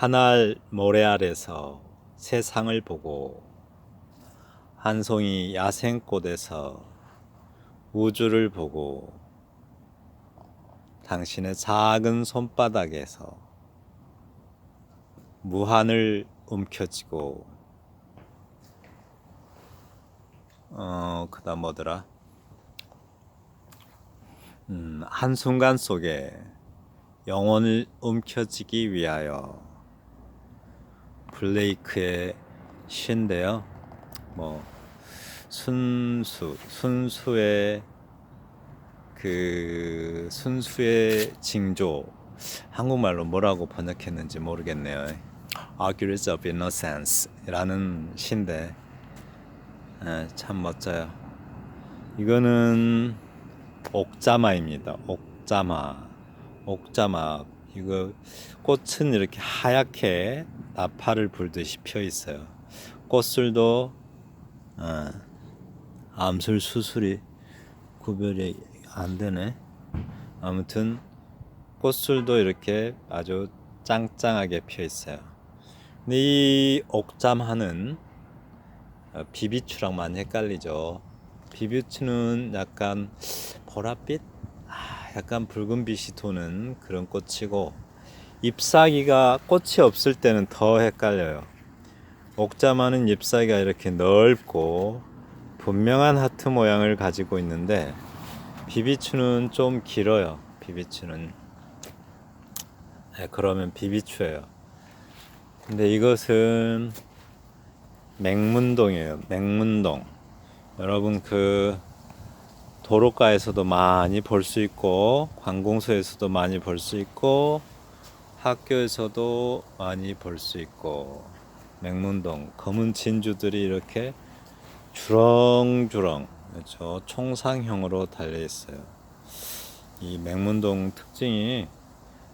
한 알 모래 아래서 세상을 보고 한 송이 야생꽃에서 우주를 보고 당신의 작은 손바닥에서 무한을 움켜쥐고 어 그다음 뭐더라? 음, 한순간 속에 영혼을 움켜쥐기 위하여 블레이크의 시인데요. 뭐 순수 순수의 그 순수의 징조 한국말로 뭐라고 번역했는지 모르겠네요. Argues of Innocence라는 시인데 에, 참 멋져요. 이거는 옥자마입니다. 옥자마, 옥자마. 이거 꽃은 이렇게 하얗게 나팔을 불듯이 펴 있어요. 꽃술도 어, 암술 수술이 구별이 안 되네. 아무튼 꽃술도 이렇게 아주 짱짱하게 펴 있어요. 근데 이 옥잠하는 어, 비비추랑 많이 헷갈리죠. 비비추는 약간 보랏빛, 아, 약간 붉은 빛이 도는 그런 꽃이고 잎사귀가 꽃이 없을 때는 더 헷갈려요. 옥자마는 잎사귀가 이렇게 넓고 분명한 하트 모양을 가지고 있는데 비비추는 좀 길어요. 비비추는 네, 그러면 비비추예요. 근데 이것은 맹문동이에요. 맹문동. 여러분 그 도로가에서도 많이 볼 수 있고 관공서에서도 많이 볼 수 있고 학교에서도 많이 볼 수 있고 맹문동 검은 진주들이 이렇게 주렁주렁 그렇죠 총상형으로 달려 있어요. 이 맹문동 특징이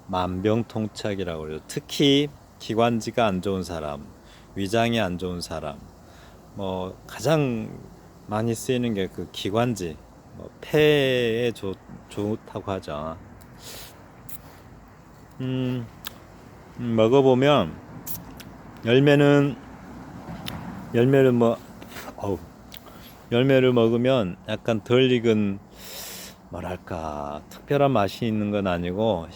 만병통치약이라고 그래요. 특히 기관지가 안 좋은 사람, 위장이 안 좋은 사람, 뭐 가장 많이 쓰이는 게 그 기관지, 뭐 폐에 좋, 좋다고 하죠. 음, 음, 먹어보면 열매는 열매를 뭐 어우, 열매를 먹으면 약간 덜 익은 뭐랄까 특별한 맛이 있는 건 아니고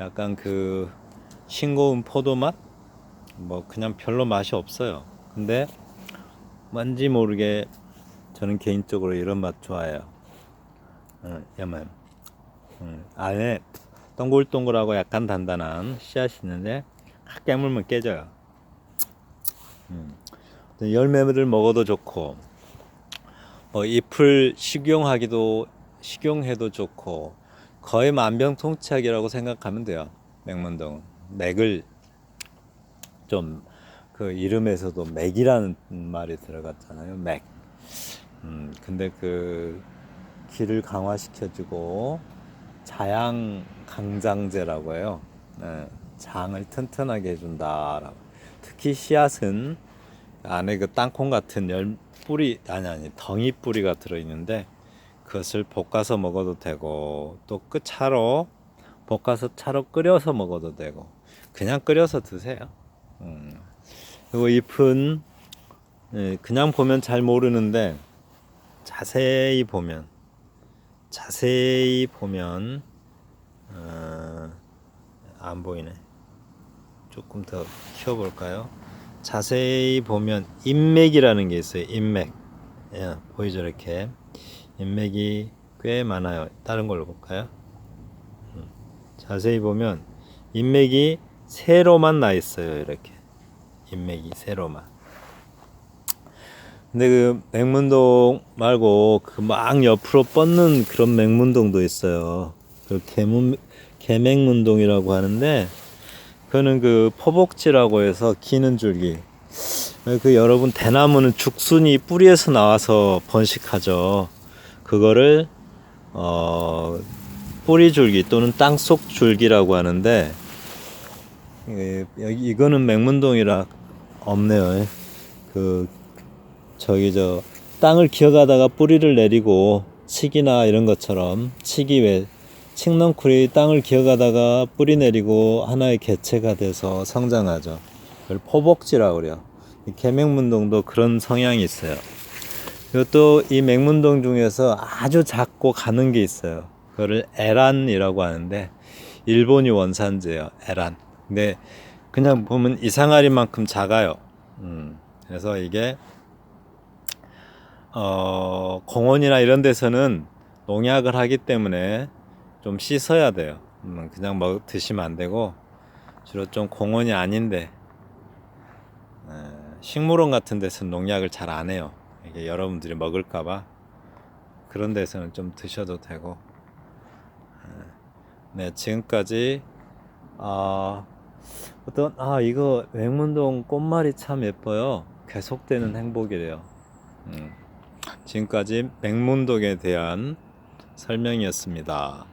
약간 그 싱거운 포도 맛? 뭐 그냥 별로 맛이 없어요. 근데 뭔지 모르게 저는 개인적으로 이런 맛 좋아해요. 어, 야만. 음, 안에 동글동글하고 약간 단단한 씨앗이 있는데 확 깨물면 깨져요. 음. 열매를 먹어도 좋고 뭐 잎을 식용하기도 식용해도 좋고 거의 만병통치약이라고 생각하면 돼요. 맥문동 맥을 좀 그 이름에서도 맥이라는 말이 들어갔잖아요. 맥. 음, 근데 그 기를 강화시켜주고 자양 강장제라고 해요. 네, 장을 튼튼하게 해준다라고. 특히 씨앗은 안에 그 땅콩 같은 열 뿌리 아니 아니 덩이 뿌리가 들어있는데 그것을 볶아서 먹어도 되고 또 그 차로 볶아서 차로 끓여서 먹어도 되고 그냥 끓여서 드세요. 음. 그리고 잎은 예, 그냥 보면 잘 모르는데 자세히 보면 자세히 보면 어, 안 보이네. 조금 더 키워볼까요? 자세히 보면 인맥이라는 게 있어요. 인맥. 예, 보이죠 이렇게 인맥이 꽤 많아요. 다른 걸로 볼까요? 음, 자세히 보면 인맥이 세로만 나 있어요. 이렇게 인맥이 세로만. 근데 그 맹문동 말고 그 막 옆으로 뻗는 그런 맹문동도 있어요. 그 개문 개맹문동이라고 하는데 그거는 그 포복지라고 해서 기는 줄기. 그 여러분 대나무는 죽순이 뿌리에서 나와서 번식하죠. 그거를 어 뿌리 줄기 또는 땅속 줄기라고 하는데 이거는 맹문동이라 없네요. 그 저기 저 땅을 기어가다가 뿌리를 내리고 치기나 이런 것처럼 치기 왜 칡넝쿨이 땅을 기어가다가 뿌리 내리고 하나의 개체가 돼서 성장하죠. 그걸 포복지라고 그래요. 이 개맹문동도 그런 성향이 있어요. 또이 맹문동 중에서 아주 작고 가는 게 있어요. 그거를 에란이라고 하는데 일본이 원산지예요. 에란. 근데 그냥 보면 이상하리만큼 작아요. 음, 그래서 이게 어, 공원이나 이런 데서는 농약을 하기 때문에 좀 씻어야 돼요. 음, 그냥 먹 드시면 안 되고 주로 좀 공원이 아닌데 에, 식물원 같은 데서는 농약을 잘 안 해요. 이게 여러분들이 먹을까봐 그런 데서는 좀 드셔도 되고. 에, 네, 지금까지 아 어떤 아 이거 맹문동 꽃말이 참 예뻐요. 계속되는 행복이래요. 음, 지금까지 맹문동에 대한 설명이었습니다.